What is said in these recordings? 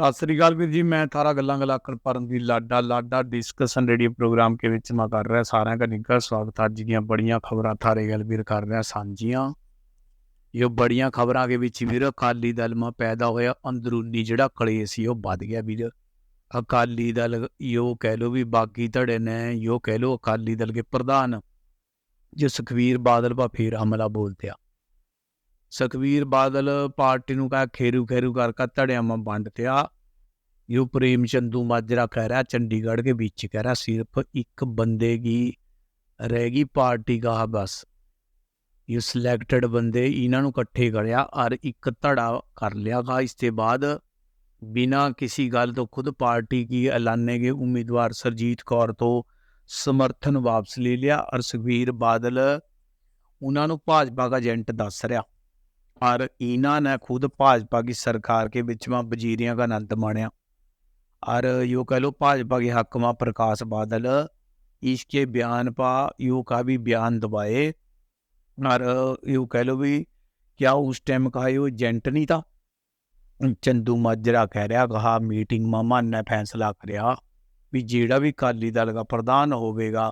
ਸਤਿ ਸ੍ਰੀ ਅਕਾਲ ਵੀਰ ਜੀ, ਮੈਂ ਥਾਰਾ ਗੱਲਾਂ ਗਲਾਕਰ ਪਰਨ ਦੀ ਲਾਡਾ ਲਾਡਾ ਡਿਸਕਸ਼ਨ ਰੇਡੀਓ ਪ੍ਰੋਗਰਾਮ ਕੇ ਵਿੱਚ ਮੈਂ ਕਰ ਰਿਹਾ, ਸਾਰਿਆਂ ਦਾ ਨਿੱਘਾ ਸਵਾਗਤ, ਅੱਜ ਦੀਆਂ ਬੜੀਆਂ ਖਬਰਾਂ ਥਾਰੇ ਗੱਲ ਵੀਰ ਕਰ ਰਿਹਾ, ਸਾਂਝੀਆਂ। ਇਹ ਬੜੀਆਂ ਖਬਰਾਂ ਦੇ ਵਿੱਚ ਵੀਰ, ਅਕਾਲੀ ਦਲ ਮਾ ਪੈਦਾ ਹੋਇਆ, ਅੰਦਰੂਨੀ ਜਿਹੜਾ ਕਲੇਸ਼ ਸੀ ਉਹ ਵੱਧ ਗਿਆ ਵੀਰ। ਅਕਾਲੀ ਦਲ ਯੋ ਕਹਿ ਲੋ ਵੀ ਬਾਗੀ ਧੜੇ ਨੇ ਯੋ ਕਹਿ ਲੋ ਅਕਾਲੀ ਦਲ ਦੇ ਪ੍ਰਧਾਨ। ਜੋ ਸੁਖਵੀਰ ਬਾਦਲ ਪਾ ਫੇਰ ਹਮਲਾ ਬੋਲਤਿਆ ਸੁਖਵੀਰ ਬਾਦਲ ਪਾਰਟੀ ਨੂੰ ਕਹਾ ਖੇਰੂ ਖੇਰੂ ਕਰ ਕਾ ਧੜਿਆਂ ਮਾ ਵੰਡਤਿਆ ਯੋ ਪ੍ਰੇਮ ਚੰਦੂ ਮਾਜਰਾ ਕਹਿ ਰਿਹਾ, ਚੰਡੀਗੜ੍ਹ ਕੇ ਵਿੱਚ ਕਹਿ ਰਿਹਾ, ਸਿਰਫ ਇੱਕ ਬੰਦੇ ਕੀ ਰਹੇਗੀ ਪਾਰਟੀ ਕਾ ਬਸ। ਇਹ ਸਿਲੈਕਟਡ ਬੰਦੇ ਇਹਨਾਂ ਨੂੰ ਇਕੱਠੇ ਕਰਿਆ ਔਰ ਇੱਕ ਧੜਾ ਕਰ ਲਿਆ ਗਾ। ਇਸ ਤੇ ਬਾਅਦ ਬਿਨਾ ਕਿਸੇ ਗੱਲ ਤੋਂ ਖੁਦ ਪਾਰਟੀ ਕੀ ਐਲਾਨੇ ਗਏ ਉਮੀਦਵਾਰ ਸਰਜੀਤ ਕੌਰ ਤੋਂ ਸਮਰਥਨ ਵਾਪਸ ਲੈ ਲਿਆ। ਔਰ ਸੁਖਵੀਰ ਬਾਦਲ ਉਹਨਾਂ ਨੂੰ ਭਾਜਪਾ ਦਾ ਏਜੰਟ ਦੱਸ ਰਿਹਾ। और इन्होंने खुद भाजपा की सरकार के बीच में वजीरियों का आनंद माणिया और यूँ कह लो भाजपा के हक में प्रकाश बादल इसके बयान पा यूँ का भी बयान दबाए और यूँ कह लो भी क्या उस टाइम का ये एजेंट नहीं था चंदू माजरा कह रहा कहा मीटिंग में मान्य फैसला कराया भी जेड़ा भी अकाली दल का प्रधान होगा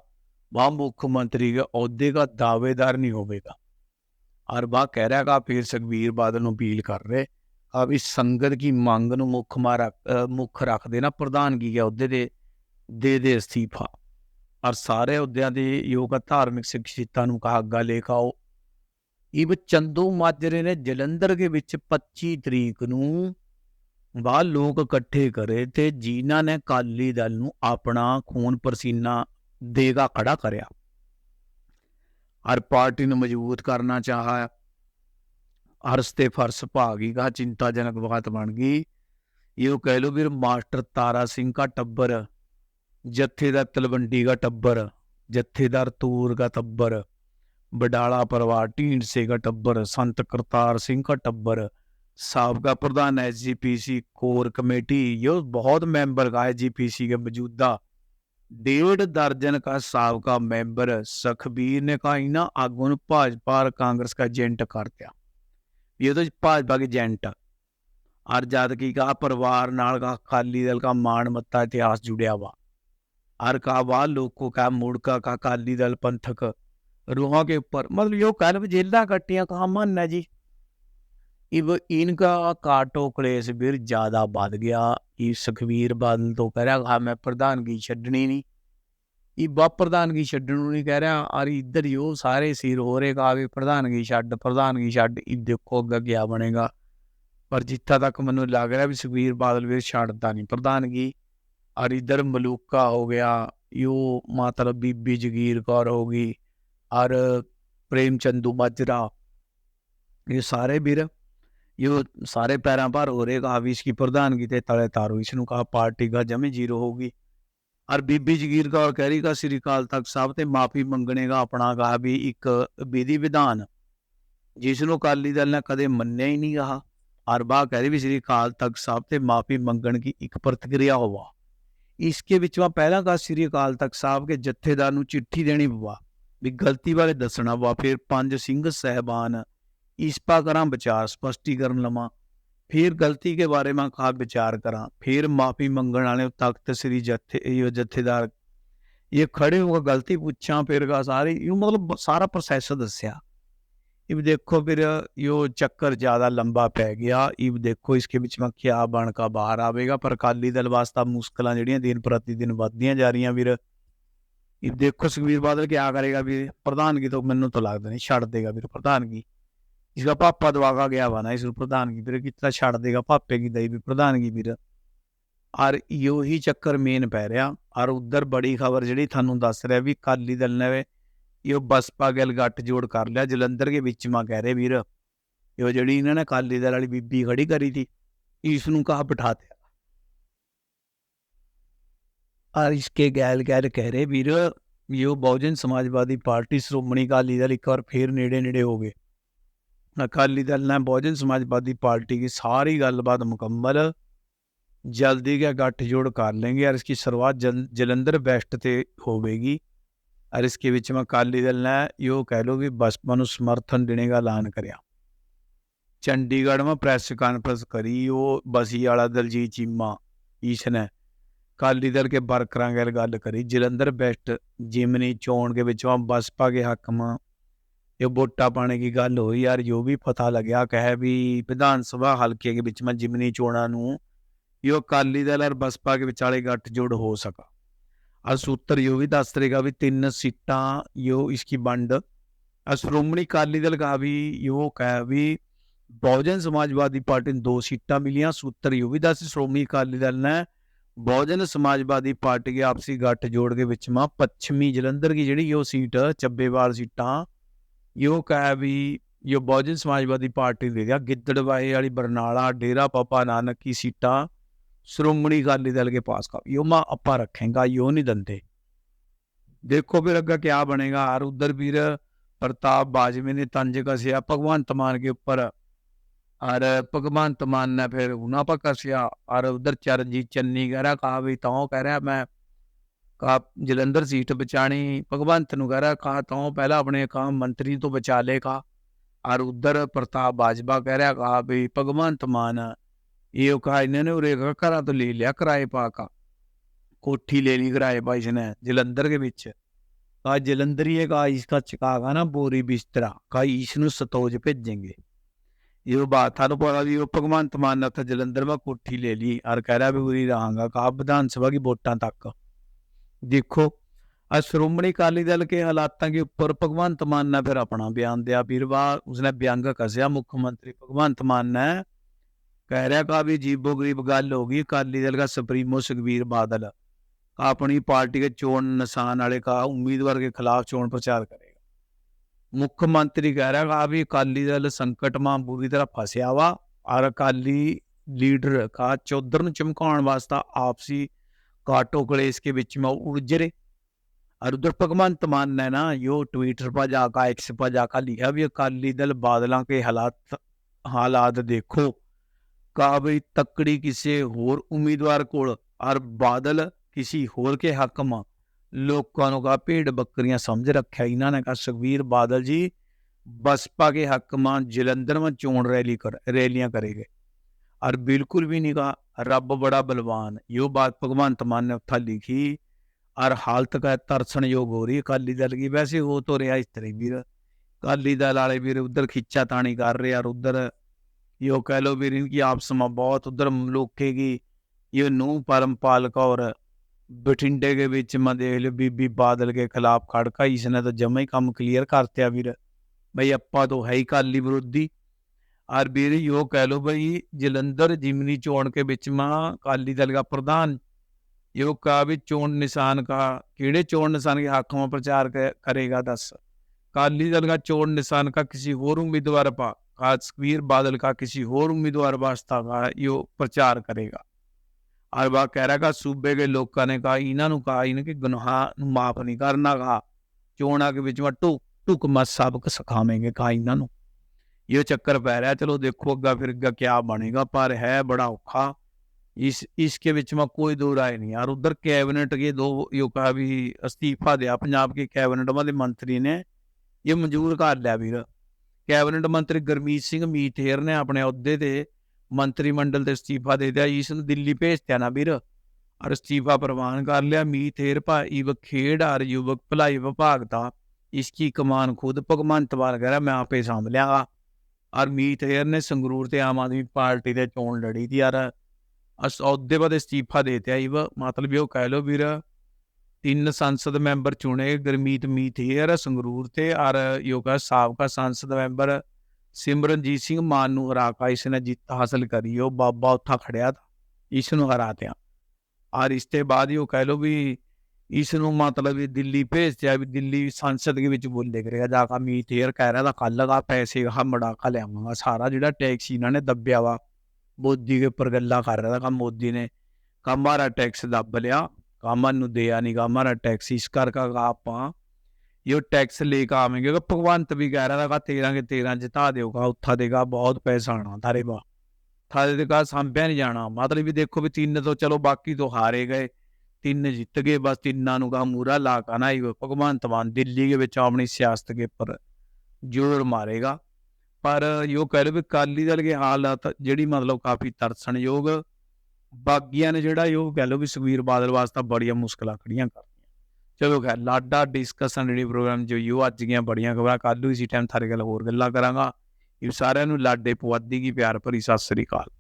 वह मुख्यमंत्री के अहदे का दावेदार नहीं होगा ਔਰ ਬਾ ਕਹਿ ਰਿਹਾ ਕਾ ਫਿਰ ਸੁਖਬੀਰ ਬਾਦਲ ਨੂੰ ਅਪੀਲ ਕਰ ਰਹੇ। ਆ ਵੀ ਸੰਗਤ ਦੀ ਮੰਗ ਨੂੰ ਮੁੱਖ ਮਾਰ ਮੁੱਖ ਰੱਖਦੇ ਨਾ, ਪ੍ਰਧਾਨਗੀ ਹੈ ਉਹਦੇ ਦੇ ਦੇ ਦੇ ਅਸਤੀਫਾ। ਔਰ ਸਾਰੇ ਅਹੁਦਿਆਂ ਦੇ ਯੋਗ ਧਾਰਮਿਕ ਸਿੱਖਿਤਾਂ ਨੂੰ ਕਹਾ, ਅੱਗਾ ਲੈ ਕੇ ਆਓ। ਇਬ ਚੰਦੂ ਮਾਜਰੇ ਨੇ, ਜਲੰਧਰ ਦੇ ਵਿੱਚ 25 ਤਰੀਕ ਨੂੰ ਬਾਹਰ ਲੋਕ ਇਕੱਠੇ ਕਰੇ ਤੇ ਜਿਨ੍ਹਾਂ ਨੇ ਕਾਲੀ ਦਲ ਨੂੰ ਆਪਣਾ ਖੂਨ ਪਰਸੀਨਾ ਦੇਗਾ ਖੜਾ ਕਰਿਆ। ਹਰ ਪਾਰਟੀ ਨੂੰ ਮਜ਼ਬੂਤ ਕਰਨਾ ਚਾਹਾ। ਅਰਸ ਤੇ ਫਰਸ ਭਾਗੀ ਭਾਗੀਗਾ ਚਿੰਤਾਜਨਕ ਬਾਤ ਬਣ ਗਈ। ਉਹ ਕਹਿ ਲੋ ਵੀਰ ਮਾਸਟਰ ਤਾਰਾ ਸਿੰਘ ਦਾ ਟੱਬਰ, ਜੱਥੇ ਦਾ ਤਲਵੰਡੀ ਦਾ ਟੱਬਰ, ਜੱਥੇ ਦਾ ਤੂਰ ਦਾ ਟੱਬਰ ਬਡਾਲਾ ਪਰਿਵਾਰ ਢੀਂਡਸੇ ਦਾ ਟੱਬਰ, ਸੰਤ ਕਰਤਾਰ ਸਿੰਘ ਦਾ ਟੱਬਰ ਸਾਬਕਾ ਪ੍ਰਧਾਨ ਐਸਜੀਪੀਸੀ ਕੋਰ ਕਮੇਟੀ, ਇਹ ਬਹੁਤ ਮੈਂਬਰ ਗਾਏ ਜੀਪੀਸੀ ਦੇ ਮੌਜੂਦਾ। डेढ़ दर्जन का सबका मेंबर सखबीर ने कहा इन आगुओं भाजपा और कांग्रेस का एजेंट कर दिया ये तो भाजपा के एजेंट और जद की कहा परिवार नाल का अकाली दल का मान मत्ता इतिहास जुड़िया वा और कहा वाह लोगों का मुड़का का अकाली दल पंथक रूहों के ऊपर मतलब यो कल जेला कट्टिया कहा मानना जी इब इनका काटो क्लेश ਵੀਰ ਜ਼ਿਆਦਾ ਵੱਧ ਗਿਆ ਇਹ ਸੁਖਵੀਰ ਬਾਦਲ ਤੋਂ ਕਹਿ ਰਿਹਾ ਹਾਂ ਮੈਂ ਪ੍ਰਧਾਨਗੀ ਛੱਡਣੀ ਨਹੀਂ ਇਹ ਬਾ ਪ੍ਰਧਾਨਗੀ ਛੱਡਣ ਨੂੰ ਨਹੀਂ ਕਹਿ ਰਿਹਾ ਔਰ ਇੱਧਰ ਹੀ ਉਹ ਸਾਰੇ ਸਿਰ ਹੋ ਰਹੇ ਕਾ ਵੀ ਪ੍ਰਧਾਨਗੀ ਛੱਡ ਪ੍ਰਧਾਨਗੀ ਛੱਡ ਇਹ ਦੇਖੋ ਅੱਗੇ ਕੀ ਬਣੇਗਾ ਪਰ ਜਿੱਥਾ ਤੱਕ ਮੈਨੂੰ ਲੱਗ ਰਿਹਾ ਵੀ ਸੁਖਵੀਰ ਬਾਦਲ ਵੀਰ ਛੱਡਦਾ ਨਹੀਂ ਪ੍ਰਧਾਨਗੀ ਔਰ ਇੱਧਰ ਮਲੂਕਾ ਹੋ ਗਿਆ ਯੋ ਮਤਲਬ ਬੀਬੀ ਜਗੀਰ ਕੌਰ ਹੋ ਗਈ ਔਰ ਪ੍ਰੇਮ ਚੰਦੂ ਮਾਜਰਾ ਇਹ ਸਾਰੇ ਵੀਰ ये सारे पैरों पर हो रहे कहा भी इसकी प्रधानगी ते तले तारो इसनु कहा पार्टी का जमे जीरो होगी और बीबी जगीर का कह रही का श्री काल तख्त साहब ते माफी मंगने का अपना कहा भी एक विधि विधान जिसनु अकाली दल ने कदे मन्ने ही नहीं कहा और बा कह रही भी श्री काल तख्त साहब ते माफी मंगण की एक प्रतिक्रिया हुआ इसके विच में पहला कहा श्री अकाल तख्त साहब के जत्थेदार ਨੂੰ चिट्ठी देनी पवा भी गलती वाले दसना पवा फिर पंज सिंह सहबान ਇਸ ਪਾ ਕਰਾਂ, ਵਿਚਾਰ ਸਪਸ਼ਟੀਕਰਨ ਲਵਾਂ। ਫਿਰ ਗਲਤੀ ਕੇ ਬਾਰੇ ਮੈਂ ਖਾ ਵਿਚਾਰ ਕਰਾਂ। ਫਿਰ ਮਾਫੀ ਮੰਗਣ ਵਾਲੇ ਤਖਤ ਸ੍ਰੀ ਜਥੇ, ਇਹ ਜਥੇਦਾਰ, ਇਹ ਖੜੇ ਹੋ ਕੇ ਗਲਤੀ ਪੁੱਛਾਂ, ਫਿਰ ਗਾ ਸਾਰੀ, ਇਹ ਮਤਲਬ ਸਾਰਾ ਪ੍ਰੋਸੈਸ ਦੱਸਿਆ। ਇਹ ਦੇਖੋ ਫਿਰ, ਇਹ ਚੱਕਰ ਜ਼ਿਆਦਾ ਲੰਬਾ ਪੈ ਗਿਆ। ਇਹ ਦੇਖੋ ਇਸਕੇ ਵਿੱਚ ਮੈਂ ਕੀ ਬਣ ਕਾ ਬਾਹਰ ਆਵੇਗਾ, ਪਰ ਕਾਲੀ ਦਲ ਵਾਸਤਾ ਮੁਸ਼ਕਲਾਂ ਜਿਹੜੀਆਂ ਦਿਨ ਪ੍ਰਤੀ ਦਿਨ ਵੱਧਦੀਆਂ ਜਾ ਰਹੀਆਂ ਵੀਰ। ਇਹ ਦੇਖੋ ਸੁਖਵੀਰ ਬਾਦਲ ਕੀ ਕਰੇਗਾ ਵੀਰ? ਪ੍ਰਧਾਨਗੀ ਤੋਂ ਮੈਨੂੰ ਤਾਂ ਲੱਗਦਾ ਨਹੀਂ ਛੱਡ ਦੇਗਾ ਵੀਰ ਪ੍ਰਧਾਨਗੀ इसका पापा दवागा गया वा ना इस प्रधानगी ਵੀਰ ਕਿਤਨਾ ਛੱਡ ਦੇਗਾ ਪਾਪੇ ਕੀ ਦਈ ਵੀ ਪ੍ਰਧਾਨਗੀ ਵੀਰ ਔਰ ਇਹੋ ਹੀ ਚੱਕਰ ਮੇਨ ਪੈ ਰਿਹਾ ਔਰ ਉਧਰ ਬੜੀ ਖਬਰ ਜਿਹੜੀ ਤੁਹਾਨੂੰ ਦੱਸ ਰਿਹਾ ਵੀ ਕਾਲੀ ਦਲ ਨੇ ਇਹ ਬਸਪਾ ਗੱਲ ਗੱਟ ਜੋੜ ਕਰ ਲਿਆ ਜਲੰਧਰ ਦੇ ਵਿੱਚ ਮਾ ਕਹਿ ਰਹੇ ਵੀਰ ਇਹ ਜਿਹੜੀ ਇਹਨਾਂ ਨੇ ਕਾਲੀ ਦਲ ਵਾਲੀ ਬੀਬੀ ਖੜੀ ਕਰੀ ਥੀ ਇਸ ਨੂੰ ਕਹਾ ਬਿਠਾ ਦਿਆ ਔਰ ਇਸਕੇ ਗੈਲ ਗੈਲ ਕਹਿ ਰਹੇ ਵੀਰ ਇਹ ਬਹੁਜਨ ਸਮਾਜਵਾਦੀ ਪਾਰਟੀ ਸ਼੍ਰੋਮਣੀ ਅਕਾਲੀ ਦਲ ਇੱਕ ਵਾਰ ਫੇਰ ਨੇੜੇ ਨੇੜੇ ਹੋ ਗਏ अकाली दल ने बहुजन समाजवादी पार्टी की सारी बात मुकम्मल जल्दी का गठजोड़ कर लेंगे और इसकी शुरुआत जल जलंधर वेस्ट से होगी और इसके बीच में अकाली दल ने यो कह लो कि बसपा को समर्थन देने का ऐलान कराया चंडीगढ़ में प्रेस कॉन्फ्रेंस करी वो बसी वाला दलजीत चीमा इसने अकाली दल के वर्करा गैर गल करी जलंधर वेस्ट जिमनी चोन के बिचों बसपा के हक में ये वोटा पाने की गल हुई यार जो भी पता लग्या कहे भी विधान सभा हल्के के बीच में जिमनी चोणा यो अकाली दल और बसपा के विचाले गठजोड़ हो सका और सूत्र यो भी दस देगा भी तीन सीटा यो इसकी बंड और श्रोमणी अकाली दल का भी यो कह भी बहुजन समाजवादी पार्टी ने दो सीटा मिलियां सूत्र यो भी दस श्रोमणी अकाली दल ने बहुजन समाजवादी पार्टी के आपसी गठजोड़ के बीच में पश्चिमी जलंधर की जी यो सीट चब्बेवार सीटा ਸੀਟਾਂ ਇਹ ਕਹਾ ਵੀ ਇਹ ਬਹੁਜਨ ਸਮਾਜਵਾਦੀ ਪਾਰਟੀ ਦੇ ਦਿਆ ਗਿੱਦੜਵਾਏ ਵਾਲੀ ਬਰਨਾਲਾ ਡੇਰਾ ਪਾਪਾ ਨਾਨਕ ਕੀ ਸੀਟਾਂ ਸ਼੍ਰੋਮਣੀ ਅਕਾਲੀ ਦਲ ਕੇ ਪਾਸ का यो माँ अपा रखेगा यो नहीं दंते देखो फिर अगर क्या बनेगा और उधर फिर प्रताप बाजवे ने तंज कसिया भगवंत मान के ऊपर और भगवंत मान ने फिर उन्हें पर कसिया और उधर चरणजीत चन्नी कह रहा कहा भी तो कह रहा मैं कहा जलंधर सीट बचानी भगवंत नु कह रहा कहा तो पहला अपने कहा मंत्री तो बचा ले कहा और उधर प्रताप बाजवा कह रहा कहा भी भगवंत मान ये कहा इन्होंने उरे घरा तो ले लिया किराए पा का कोठी ले ली किराए पा इसने जलंधर के ਵਿੱਚ कहा जलंधर ही कहा इसका चकागा ना बोरी बिस्तरा कहा इसनु सतोज भेजेंगे ये बात था तो पता भी वो भगवंत मान ने उत्थे जलंधर में कोठी ले ली और कह रहा भी उरी रहांगा कहा विधान सभा की वोटां तक ਦੇਖੋ आज श्रोमणी अकाली दल के हालातों के ऊपर भगवंत मान ने फिर अपना बयान दिया वीरवार उसने व्यंग कसया मुख्यमंत्री भगवंत मान ने कह रहा कहा भी जीबो गरीब गल होगी अकाली दल का सुप्रीमो सुखबीर बादल अपनी पार्टी के चोन निशान वाले का उम्मीदवार के खिलाफ चोन प्रचार करेगा मुख्यमंत्री कह रहा कहा भी अकाली दल संकट में बुरी तरह फंसया वा और अकाली लीडर का चौधर चमकाने वास्ता आपसी ਆਪਸੀ ਕਾਟੋ ਕਲੇਸ਼ के बीच में उलझ और उधर भगवंत मान ने ना यो ट्विटर पर जाकर एक्स पर जाकर लिखा भी अकाली दल बादलों के हालात हालात देखो कहा भी तकड़ी किसी होर उम्मीदवार को और बादल किसी होर के हक में ਲੋਕਾਂ ਨੂੰ ਕਹਾ ਭੇਡ ਬੱਕਰੀਆਂ ਸਮਝ ਰੱਖਿਆ ਇਹਨਾਂ ਨੇ ਕਹਾ ਸੁਖਵੀਰ ਬਾਦਲ ਜੀ बसपा के हक में जलंधर में चोन रैली कर रैलियां करेंगे और बिल्कुल भी नहीं कहा रब बड़ा बलवान यो बात भगवंत मान ने उत्था लिखी और हालत का तरसन योग हो रही है अकाली दल की वैसे हो तो रहा इस तरह ਵੀਰ अकाली दल वाले ਵੀਰ उधर खिंचा तानी कर रहे और उधर यो कह लो ਵੀਰ इनकी आपस में बहुत उधर लोके की ये नू परमपाल कौर बठिंडे के बीच में देख लो बीबी बादल के खिलाफ खड़का इसने तो जमा ही काम क्लियर करते ਵੀਰ भाई अपा तो है ही काली विरोधी और ਵੀਰ यो कह लो भाई जलंधर जिमनी चोण के बीच में अकाली दल का प्रधान यो का भी चोण निशान का कीड़े चोण निशान के हक में प्रचार क- करेगा दस अकाली दल का चोण निशान का किसी और उम्मीदवार पा खासवीर बादल का किसी और उम्मीदवार वास्ता का यो प्रचार करेगा और वह कह रहा का सूबे के लोगों ने कहा इन्हों कहा इनके गुनाह ਨੂੰ ਮਾਫ ਨਹੀਂ ਕਰਨਾ ਕਹਾ ਚੋਣਾਂ ਦੇ ਵਿੱਚ ਮੈਂ ਟੁਕ ਟੁਕ ਮਤ ਸਬਕ ਸਿਖਾਵਾਂਗੇ ਕਹਾ ਇਹਨਾਂ ਨੂੰ ਇਹ ਚੱਕਰ ਪੈ ਰਿਹਾ ਚਲੋ ਦੇਖੋ ਅੱਗਾ ਫਿਰ ਅੱਗਾ ਕੀ ਬਣੇਗਾ ਪਰ ਹੈ ਬੜਾ ਔਖਾ इस इसके बीच में कोई दो राय नहीं और उधर कैबिनेट के दो यो कहा भी इस्तीफा दिया पंजाब के कैबिनेट वाले मंत्री ने ये मंजूर कर लिया ਵੀਰ ਕੈਬਨਿਟ ਮੰਤਰੀ ਗੁਰਮੀਤ ਸਿੰਘ ਮੀਥੇਰ ਨੇ ਆਪਣੇ ਅਹੁਦੇ ਤੇ ਮੰਤਰੀ ਮੰਡਲ ਤੇ ਅਸਤੀਫਾ ਦੇ ਦਿਆ ਇਸ ਨੂੰ ਦਿੱਲੀ ਭੇਜਤਿਆ ਨਾ ਵੀਰ ਔਰ ਅਸਤੀਫਾ ਪ੍ਰਵਾਨ ਕਰ ਲਿਆ ਮੀਥੇਰ ਭਾਈ ਖੇਡ ਔਰ ਯੁਵਕ ਭਲਾਈ ਵਿਭਾਗ ਦਾ इसकी कमान खुद भगवंत मान कह रहा मैं आपे सामभ लियागा और ਮੀਥੇਰ ਨੇ ਸੰਗਰੂਰ ਤੇ ਆਮ ਆਦਮੀ ਪਾਰਟੀ ਦੇ ਚੋਣ ਲੜੀ ਦੀ ਯਾਰ, ਅਸ ਬਾਅਦ ਅਸਤੀਫਾ ਦੇ ਦਿੱਤਾ ਮਤਲਬ ਇਹ ਕਹਿ ਲਓ ਵੀਰ, ਤਿੰਨ ਸੰਸਦ ਮੈਂਬਰ ਚੁਣੇ, ਗੁਰਮੀਤ ਮੀਥੇਰ ਸੰਗਰੂਰ ਤੇ ਔਰ ਯੋਗਾ ਸਾਬਕਾ ਸੰਸਦ ਮੈਂਬਰ ਸਿਮਰਨਜੀਤ ਸਿੰਘ ਮਾਨ ਨੂੰ ਹਰਾ ਕੇ ਇਸ ਨੇ ਜਿੱਤ ਹਾਸਲ ਕਰੀ। ਉਹ ਬਾਬਾ ਉੱਥਾ ਖੜਿਆ ਤਾ, ਇਸ ਨੂੰ ਹਰਾਤਿਆ। ਔਰ ਇਸ ਤੇ ਬਾਅਦ ਇਹ ਕਹਿ ਲਓ ਵੀ ਇਸ ਨੂੰ ਮਤਲਬ ਵੀ ਦਿੱਲੀ ਭੇਜਿਆ ਵੀ ਦਿੱਲੀ ਸੰਸਦ ਦੇ ਵਿੱਚ ਬੋਲੇ ਕਰੇਗਾ ਜਾ ਕੇ ਮੀਥੇਰ ਕਹਿ ਰਿਹਾ ਤਾਂ ਕੱਲ ਪੈਸੇ ਹਾ ਮੜਾਕਾ ਲਿਆਵਾਂਗਾ, ਸਾਰਾ ਜਿਹੜਾ ਟੈਕਸ ਇਹਨਾਂ ਨੇ ਦੱਬਿਆ ਵਾ, ਮੋਦੀ ਦੇ ਉੱਪਰ ਗੱਲਾਂ ਕਰ ਰਿਹਾ ਤਾਂ ਮੋਦੀ ਨੇ ਕਾ ਟੈਕਸ ਦੱਬ ਲਿਆ ਕਾਮਨ ਨੂੰ ਦਿਆ ਨਹੀਂ ਗਾ ਟੈਕਸ, ਇਸ ਕਰ ਕਹਾ ਆਪਾਂ ਇਹ ਟੈਕਸ ਲੈ ਕੇ ਆਵਾਂਗੇ ਕਿ ਭਗਵੰਤ ਵੀ ਕਹਿ ਰਿਹਾ ਤਾਂ 13 ਕੇ 13 ਜਿਤਾ ਦਿਓਗਾ ਉੱਥਾ ਦੇਗਾ ਬਹੁਤ ਪੈਸਾ ਆਣਾ ਤਾਰੇ ਬਾ ਥਾਲੇ ਦੇ ਕਾ ਸੰਭਿਆ ਨਹੀਂ ਜਾਣਾ, ਮਤਲਬ ਵੀ ਦੇਖੋ ਵੀ ਤਿੰਨ ਤੋਂ ਚਲੋ ਬਾਕੀ ਤੋਂ ਹਾਰੇ ਗਏ। ਤਿੰਨ ਜਿੱਤ ਗਏ, ਬਸ ਤਿੰਨਾਂ ਨੂੰ ਕਾ ਮੂਰਾ ਲਾ ਕੇ ਹੀ ਭਗਵੰਤ ਮਾਨ ਦਿੱਲੀ ਦੇ ਵਿੱਚ ਆਪਣੀ ਸਿਆਸਤ ਦੇ ਉੱਪਰ ਜ਼ੋਰ ਮਾਰੇਗਾ। ਪਰ ਯੋ ਕਹਿ ਲਓ ਵੀ ਅਕਾਲੀ ਦਲ ਦੇ ਹਾਲਾਤ ਜਿਹੜੀ ਮਤਲਬ ਕਾਫੀ ਤਰਸਣਯੋਗ ਬਾਗੀਆਂ ਨੇ ਜਿਹੜਾ ਯੋ ਕਹਿ ਲਓ ਵੀ ਸੁਖਬੀਰ ਬਾਦਲ ਵਾਸਤੇ ਬੜੀਆਂ ਮੁਸ਼ਕਲਾਂ ਖੜੀਆਂ ਕਰਦੀਆਂ ਚਲੋ ਖੈਰ, ਲਾਡਾ ਡਿਸਕਸ਼ਨ ਰੇਡੀ ਪ੍ਰੋਗਰਾਮ ਜੋ ਯੋ ਅੱਜ ਦੀਆਂ ਬੜੀਆਂ ਖਬਰਾਂ, ਕੱਲ੍ਹ ਇਸੇ ਟਾਈਮ ਥਾਰੇ ਗੱਲ ਹੋਰ ਗੱਲਾਂ ਕਰਾਂਗਾ। ਇਹ ਸਾਰਿਆਂ ਨੂੰ ਲਾਡੇ ਪੁਆਧੀ ਕੀ ਪਿਆਰ ਭਰੀ, ਸਤਿ ਸ੍ਰੀ ਅਕਾਲ।